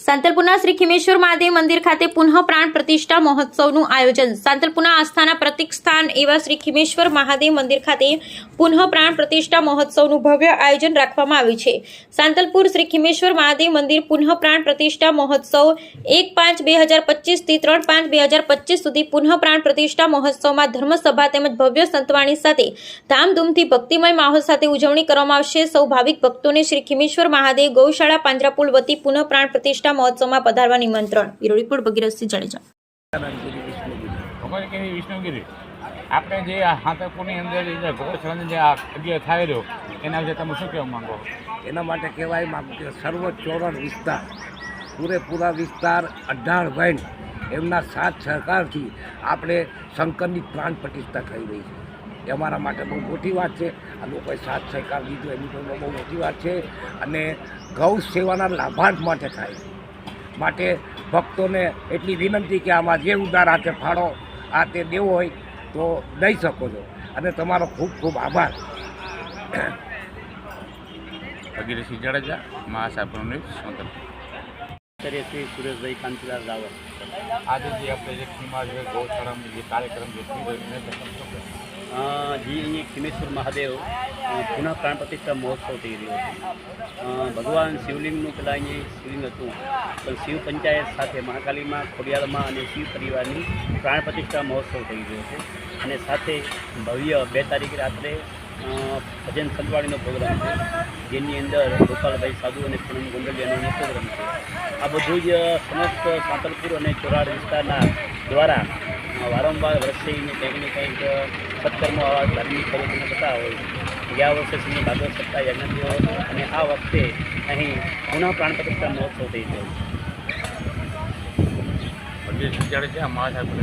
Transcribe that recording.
સાંતલપુરના શ્રી ખિમેશ્વર મહાદેવ મંદિર ખાતે પુનઃ પ્રાણ પ્રતિષ્ઠા મહોત્સવનું આયોજન. સાંતલપુરના આસ્થાના પ્રતિક સ્થાન એવા શ્રી ખીમેશ્વર મહાદેવ મંદિર ખાતે પુનઃ પ્રાણ પ્રતિષ્ઠા મહોત્સવનું ભવ્ય આયોજન રાખવામાં આવ્યું છે. સાંતલપુર શ્રી ખીમેશ્વર મહાદેવ મંદિર પુનઃ પ્રાણ પ્રતિષ્ઠા મહોત્સવ એક પાંચ બે હજાર પચીસથી ત્રણ પાંચ બે હજાર પચીસ સુધી પુનઃ પ્રાણ પ્રતિષ્ઠા મહોત્સવમાં ધર્મસભા તેમજ ભવ્ય સંતવાણી સાથે ધામધૂમથી ભક્તિમય માહોલ સાથે ઉજવણી કરવામાં આવશે. સૌ ભાવિક ભક્તોને શ્રી ખીમેશ્વર મહાદેવ ગૌશાળા પાંજરાપુલ વતી પુનઃ પ્રાણ પ્રતિષ્ઠા મહોત્સવમાં પધારવા નિમંત્રણ. Bureau report Bhagirathsinh Jadeja. ખબર કેવી વિષ્ણુગીરી? આપણે જે હાથકોની અંદર જે જે આ જગ્યાએ થાય રહ્યો એના વિશે તમે શું કહેવા માંગો? એના માટે કહેવાય માંગુ કે સર્વ ચોરણ વિસ્તાર પૂરેપૂરા વિસ્તાર અઢાર વૈન એમના સાથ સહકારથી આપણે શંકરની પ્રાણ પ્રતિષ્ઠા થઈ રહી છે. એ અમારા માટે બહુ મોટી વાત છે. આ લોકોએ સાથ સહકાર લીધો એની પણ બહુ મોટી વાત છે. અને ગૌ સેવાના લાભાર્થ માટે થાય છે. માટે ભક્તોને એટલી વિનંતી કે આમાં જે ઉદાર હાથે ફાળો આ તે દેવો હોય તો દઈ શકો છો. અને તમારો ખૂબ ખૂબ આભાર. ભગીરસિંહ જાડેજા આચાર્ય શ્રી સુરેશભાઈ કાંતિલાલ રાવલ. આજે જે આપણે જે ખીમા જે ગૌશાળામાં જે કાર્યક્રમ જે થઈ રહ્યો જે ખીમેશ્વર મહાદેવ પુનઃ પ્રાણ પ્રતિષ્ઠા મહોત્સવ થઈ રહ્યો છે. ભગવાન શિવલિંગનું પેલા અહીંયા શિવલિંગ હતું, પણ શિવ પંચાયત સાથે મહાકાલીમાં ખોડિયાળમાં અને શિવ પરિવારની પ્રાણ પ્રતિષ્ઠા મહોત્સવ થઈ રહ્યો છે. અને સાથે ભવ્ય બે તારીખે રાત્રે ભજન સંતવાણીનો પ્રોગ્રામ છે, જેની અંદર ગોપાલભાઈ સાધુ અને પૂનમ ગોંડલિયાનો પ્રોગ્રામ છે. આ બધું જ સમસ્ત સાંતલપુર અને ચોરાડ વિસ્તારના દ્વારા વારંવાર વર્ષે કંઈક કંઈક સત્કર્મો આવા ધાર્મિક પ્રવૃત્તિને થતા હોય. ગયા વર્ષે શ્રી ભાગવત સત્તા યજ્ઞ અને આ વખતે અહીં પુનઃ પ્રાણ પ્રતિષ્ઠા મહોત્સવ થઈ ગયો. છે ભગીરથસિંહ મહાસાગર